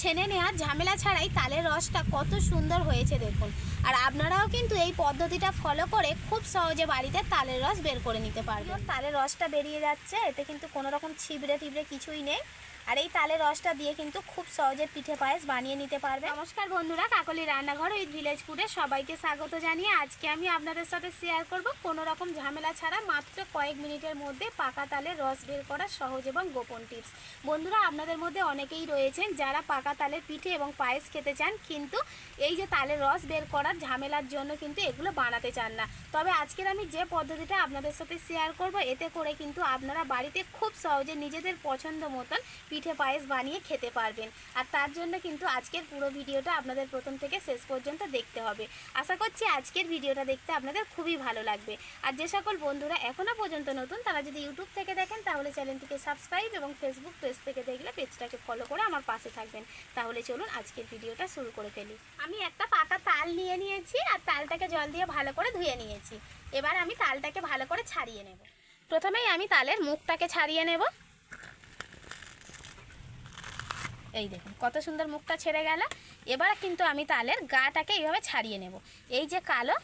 ছেনে নেওয়ার ঝামেলা ছাড়াই তালের রসটা কত সুন্দর হয়েছে দেখুন। আর আপনারাও কিন্তু এই পদ্ধতিটা ফলো করে খুব সহজে বাড়িতে তালের রস বের করে নিতে পারবেন। তালের রসটা বেরিয়ে যাচ্ছে, এতে কিন্তু কোনো রকম ছিবড়ে টিবড়ে কিছুই নেই। আর এই তালের রসটা দিয়ে কিন্তু খুব সহজে পিঠে পায়েস বানিয়ে নিতে পারবে। নমস্কার বন্ধুরা, কাকলি রান্নাঘর উইথ ভিলেজ ফুডে সবাইকে স্বাগত জানিয়ে আজকে আমি আপনাদের সাথে শেয়ার করব কোনো রকম ঝামেলা ছাড়া মাত্র কয়েক মিনিটের মধ্যে পাকা তালের রস বের করার সহজ এবং গোপন টিপস বন্ধুরা, আপনাদের মধ্যে অনেকেই রয়েছেন যারা পাকা তালের পিঠে এবং পায়েস খেতে চান, কিন্তু এই যে তালের রস বের করার ঝামেলার জন্য কিন্তু এগুলো বানাতে চান না। তবে আজকের আমি যে পদ্ধতিটা আপনাদের সাথে শেয়ার করব, এতে করে কিন্তু আপনারা বাড়িতে খুব সহজে নিজেদের পছন্দ মতন পিঠে পায়েস বানিয়ে খেতে পারবেন। আর তার জন্য কিন্তু আজকের পুরো ভিডিওটা আপনাদের প্রথম থেকে শেষ পর্যন্ত দেখতে হবে। আশা করছি আজকের ভিডিওটা দেখতে আপনাদের খুবই ভালো লাগবে। আর যে সকল বন্ধুরা এখনও পর্যন্ত নতুন, তারা যদি ইউটিউব থেকে দেখেন, তাহলে চ্যানেলটিকে সাবস্ক্রাইব এবং ফেসবুক পেজ থেকে দেখলে পেজটাকে ফলো করে আমার পাশে থাকবেন। তাহলে চলুন আজকের ভিডিওটা শুরু করে ফেলি। আমি একটা পাকা তাল নিয়ে নিয়েছি আর তালটাকে জল দিয়ে ভালো করে ধুয়ে নিয়েছি। এবার আমি তালটাকে ভালো করে ছাড়িয়ে নেব। প্রথমেই আমি তালের মুখটাকে ছাড়িয়ে নেব। এই দেখুন, কত সুন্দর মুখটা ছেড়ে গেল। এবার কিন্তু আমি তালের গাটাকে এইভাবে ছাড়িয়ে নেব। এই যে কালো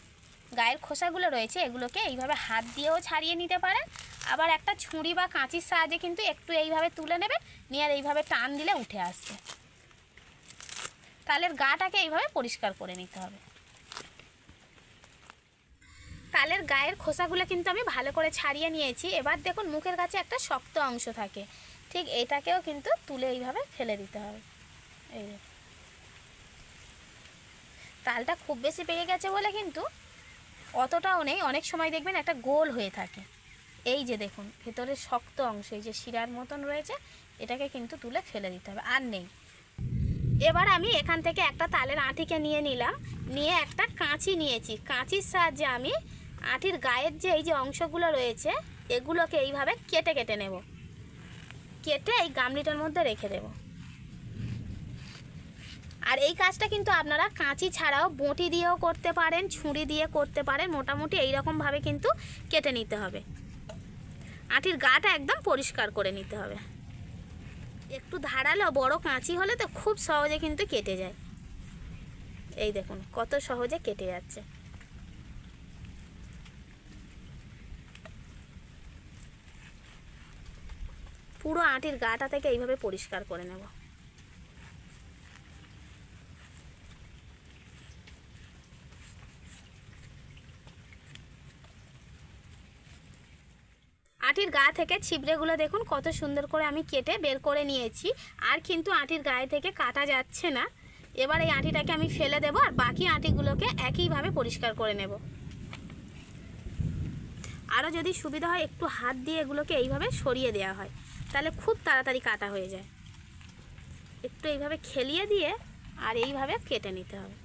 গায়ের খোসাগুলো রয়েছে, এগুলোকে এইভাবে হাত দিয়েও ছাড়িয়ে নিতে পারেন। আবার একটা ছুরি বা কাঁচির সাহায্যে কিন্তু একটু এইভাবে তুলে নেবেন নিয়ে আর এইভাবে টান দিলে উঠে আসবে। তালের গাটাকে এইভাবে পরিষ্কার করে নিতে হবে। তালের গায়ের খোসাগুলো কিন্তু আমি ভালো করে ছাড়িয়ে নিয়েছি। এবার দেখুন, মুখের কাছে একটা শক্ত অংশ থাকে। ঠিক এটাকেও কিন্তু তুলে এইভাবে ফেলে দিতে হবে। এই তালটা খুব বেশি পেকে গেছে বলে কিন্তু অতটাও নেই, অনেক সময় দেখবেন একটা গোল হয়ে থাকে। এই যে দেখুন, ভেতরের শক্ত অংশ, এই যে শিরার মতন রয়েছে, এটাকে কিন্তু তুলে ফেলে দিতে হবে, আর নেই। এবার আমি এখান থেকে একটা তালের আঁটিকে নিয়ে নিলাম, নিয়ে একটা কাঁচি নিয়েছি। কাঁচির সাহায্যে আমি আঁটির গায়ের যে এই যে অংশগুলো রয়েছে, এগুলোকে এইভাবে কেটে কেটে নেব। কেটে এই গামলিটার মধ্যে রেখে দেব। আর এই কাজটা কিন্তু আপনারা কাঁচি ছাড়াও বঁটি দিয়েও করতে পারেন, ছুরি দিয়ে করতে পারেন, মোটামুটি এইরকমভাবে কিন্তু কেটে নিতে হবে। আঁটির গাটা একদম পরিষ্কার করে নিতে হবে। একটু ধারালো বড় কাঁচি হলে তো খুব সহজে কিন্তু কেটে যায়। এই দেখুন, কত সহজে কেটে যাচ্ছে। পুরো আঁটির গাটা থেকে এইভাবে পরিষ্কার করে নেব। আটির গা থেকে ছিবড়েগুলো দেখুন, কত সুন্দর করে আমি কেটে বের করে নিয়েছি। আর কিন্তু আটির গায়ে থেকে কাটা যাচ্ছে না। এবার এই আটিটাকে আমি ফেলে দেবো আর বাকি আটিগুলোকে একইভাবে পরিষ্কার করে নেব। আরও যদি সুবিধা হয়, একটু হাত দিয়ে এগুলোকে এইভাবে সরিয়ে দেওয়া হয়। তাহলে খুব তাড়াতাড়ি কাটা হয়ে যায়। একটু এইভাবে খেলিয়ে দিয়ে আর এইভাবে কেটে নিতে হবে।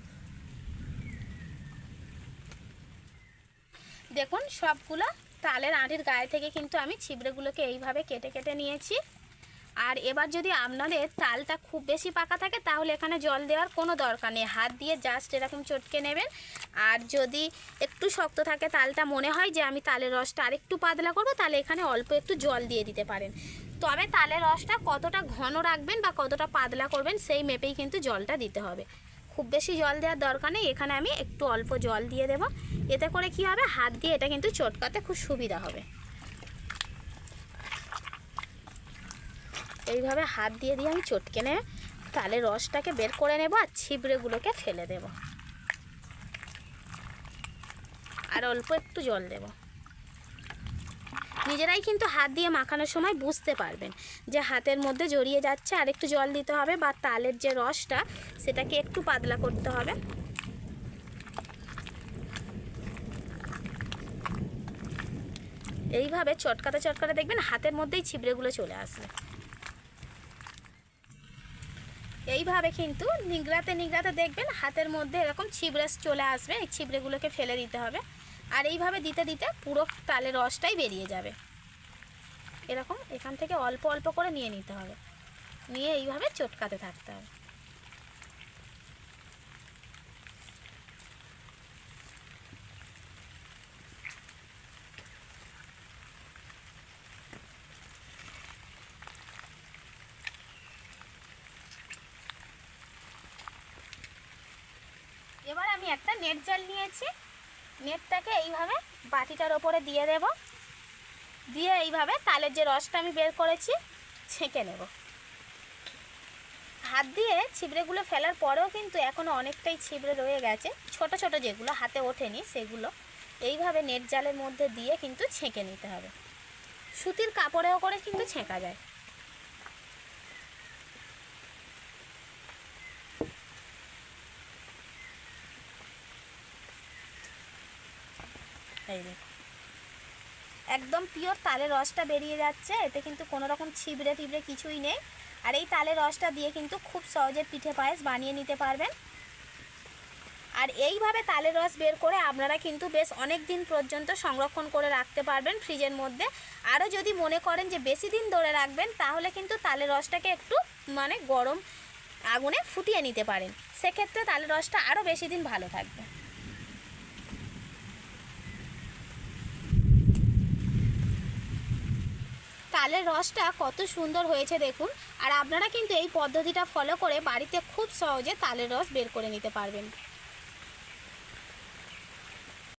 দেখুন, সবগুলো তালের আঁটির গায়ে থেকে কিন্তু আমি ছিবড়েগুলোকে এইভাবে কেটে কেটে নিয়েছি। আর এবার যদি আপনাদের তালটা খুব বেশি পাকা থাকে, তাহলে এখানে জল দেওয়ার কোনো দরকার নেই। হাত দিয়ে জাস্ট এরকম চটকে নেবেন। আর যদি একটু শক্ত থাকে, তালটা মনে হয় যে আমি তালের রসটা আরেকটু পাতলা করব, তাহলে এখানে অল্প একটু জল দিয়ে দিতে পারেন। তবে তালের রসটা কতটা ঘন রাখবেন বা কতটা পাতলা করবেন, সেই মেপেই কিন্তু জলটা দিতে হবে। খুব বেশি জল দেওয়ার দরকার নেই, এখানে আমি একটু অল্প জল দিয়ে দেব। এতে করে কি হবে? হাত দিয়ে এটা কিন্তু চটকাতে খুব সুবিধা হবে। এইভাবে হাত দিয়ে দিয়ে আমি চটকে নেব তালে রসটাকে বের করে নেব আর ছিবড়েগুলোকে ফেলে দেব। আর অল্প একটু জল দেব। নিজেরাই কিন্তু হাত দিয়ে মাখানোর সময় বুঝতে পারবেন যে হাতের মধ্যে জড়িয়ে যাচ্ছে, আর একটু জল দিতে হবে বা তালের যে রসটা, সেটাকে একটু পাতলা করতে হবে। এইভাবে চটকাতে চটকাতে দেখবেন হাতের মধ্যেই ছিবড়েগুলো চলে আসবে। এইভাবে কিন্তু নিংড়াতে নিগড়াতে দেখবেন হাতের মধ্যে এরকম ছিবড়ে চলে আসবে, এই ছিবড়েগুলোকে ফেলে দিতে হবে। আর এইভাবে দিতে দিতে পুরো তালের রসটাই বেরিয়ে যাবে। এরকম এখান থেকে অল্প অল্প করে নিয়ে নিতে হবে। নিয়ে এইভাবে চটকাতে থাকতে হবে। এবার আমি একটা নেট জাল নিয়েছি। নেটটাকে এইভাবে বাটিটার ওপরে দিয়ে দেব। দিয়ে এইভাবে তালের যে রসটা আমি বের করেছি, ছেঁকে নেব। হাত দিয়ে ছিবড়েগুলো ফেলার পরেও কিন্তু এখনও অনেকটাই ছিবড়ে রয়ে গেছে। ছোট ছোট যেগুলো হাতে ওঠেনি, সেগুলো এইভাবে নেট জালের মধ্যে দিয়ে কিন্তু ছেঁকে নিতে হবে। সুতির কাপড়েও করে কিন্তু ছেঁকা যায়। এই দেখো। একদম পিওর তালের রসটা বেরিয়ে যাচ্ছে, এতে কিন্তু কোনো রকম ছিবড়ে টিবড়ে কিছুই নেই। আর এই তালের রসটা দিয়ে কিন্তু খুব সহজে পিঠে পায়েস বানিয়ে নিতে পারবেন। আর এইভাবে তালের রস বের করে আপনারা কিন্তু বেশ অনেক দিন পর্যন্ত সংরক্ষণ করে রাখতে পারবেন ফ্রিজের মধ্যে। আরও যদি মনে করেন যে বেশি দিন ধরে রাখবেন, তাহলে কিন্তু তালের রসটাকে একটু মানে গরম আগুনে ফুটিয়ে নিতে পারেন। সেক্ষেত্রে তালের রসটা আরও বেশি দিন ভালো থাকবে। তালের রসটা কত সুন্দর হয়েছে দেখুন। আর আপনারা কিন্তু এই পদ্ধতিটা ফলো করে বাড়িতে খুব সহজে তালের রস বের করে নিতে পারবেন।